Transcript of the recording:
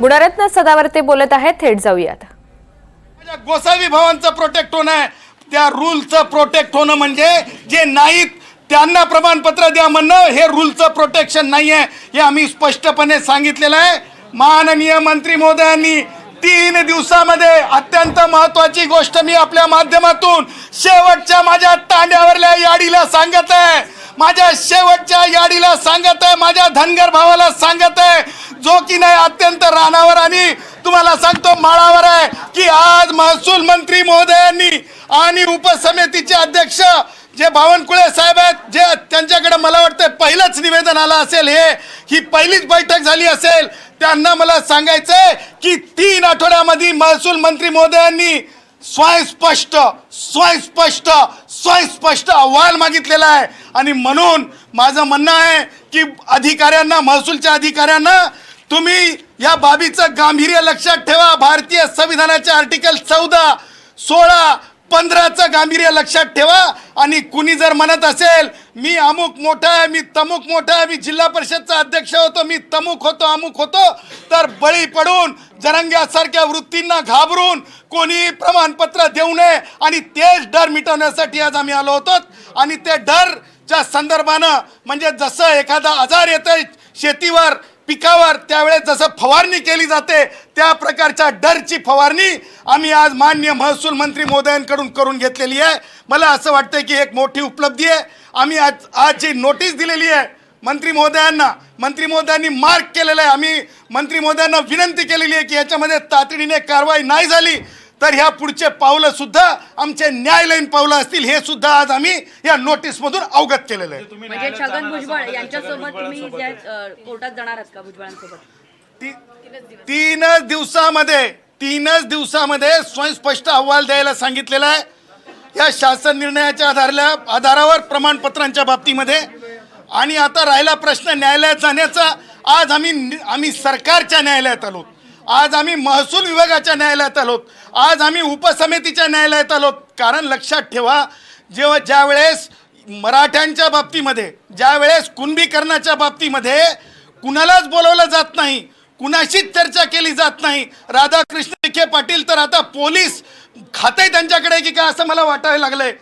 गुणरत्न सदावर्ते बोलत आहेत थेट जाऊयात. माझ्या गोसावी भावांचं प्रोटेक्ट होणं आहे. त्या रूलचं प्रोटेक्ट होणं म्हणजे जे नाहीत त्यांना प्रमाणपत्र द्या म्हणणं हे रूलचं प्रोटेक्शन नाही आहे हे आम्ही स्पष्टपणे सांगितलेलं आहे. माननीय मंत्री महोदयांनी तीन दिवसामध्ये अत्यंत महत्वाची गोष्ट मी आपल्या माध्यमातून शेवटच्या माझ्या तांड्यावरल्या याडीला सांगत आहे. माझ्या शेवटच्या याडीला सांगत आहे माझ्या धनगर भावाला सांगत आहे जो की नाही अत्यंत रानावर आणि तुम्हाला सांगतो माळावर आहे की आज महसूल मंत्री महोदयांनी आणि उपसमितीचे अध्यक्ष जे बावनकुळे साहेब आहेत जे त्यांच्याकडे मला वाटतं पहिलंच निवेदन आलं असेल हे ही पहिलीच बैठक झाली असेल त्यांना मला सांगायचंय की तीन आठवड्यामध्ये महसूल मंत्री महोदयांनी स्वयंस्पष्ट स्वयंस्पष्ट स्वयंस्पष्ट अहवाल मागितलेला आहे. आणि म्हणून माझं म्हणणं आहे की अधिकाऱ्यांना महसूलच्या अधिकाऱ्यांना तुम्ही या बाबीचं गांभीर्य लक्षात ठेवा. भारतीय संविधानाचे आर्टिकल चौदा सोळा पंधराचं गांभीर्य लक्षात ठेवा. आणि कुणी जर म्हणत असेल मी अमुक मोठा आहे मी तमुक मोठा आहे मी जिल्हा परिषदचा अध्यक्ष होतो मी तमुक होतो अमुक होतो तर बळी पडून जरंग्यासारख्या वृत्तींना घाबरून कोणी प्रमाणपत्र देऊ नये. आणि तेच डर मिटवण्यासाठी आज आम्ही आलो होतो. आणि ते डरच्या संदर्भानं म्हणजे जसं एखादा आजार येतोय शेतीवर पिकावर त्यावेळेस जसं फवारणी केली जाते त्या प्रकारच्या डरची फवारणी आम्ही आज मान्य महसूल मंत्री मोदयांकडून करून घेतलेली आहे. मला असं वाटतं की एक मोठी उपलब्धी आहे. आम्ही आज आज जी नोटीस दिलेली आहे मंत्री महोदयांना मंत्री महोदयांनी मार्क केलेलं आहे. आम्ही मंत्री महोदयांना विनंती केलेली आहे की याच्यामध्ये तातडीने कारवाई नाही झाली तर ह्या पुढचे पावलं सुद्धा आमचे न्यायालयीन पावलं असतील हे सुद्धा आज आम्ही या नोटीसमधून अवगत केलेलं आहे. म्हणजे छगन भुजबळ यांच्यासोबत तुम्ही कोर्टात जाणार आहात का भुजबळांसोबत? तीनच दिवसामध्ये तीनच दिवसामध्ये स्वयंस्पष्ट अहवाल द्यायला सांगितलेला आहे. या शासन निर्णयाच्या आधारल्या आधारावर प्रमाणपत्रांच्या बाबतीमध्ये आणि आता राहिला प्रश्न न्यायालयात जाण्याचा. आज आम्ही आम्ही सरकारच्या न्यायालयात आलो. आज आम्ही महसूल विभागाच्या न्यायालयात आलो. आज आम्ही उपसमितीच्या न्यायालयात आलो. कारण लक्षात ठेवा जेव्हा ज्या वेळेस मराठ्यांच्या बाबतीमध्ये ज्या वेळेस कुणबीकरणाच्या बाबतीमध्ये कुणालाच बोलवलं जात नाही कुणाशीच चर्चा केली जात नाही. राधाकृष्ण विखे पाटील तर आता पोलीस खाते त्यांच्याकडे की काय असं मला वाटायला लागलंय.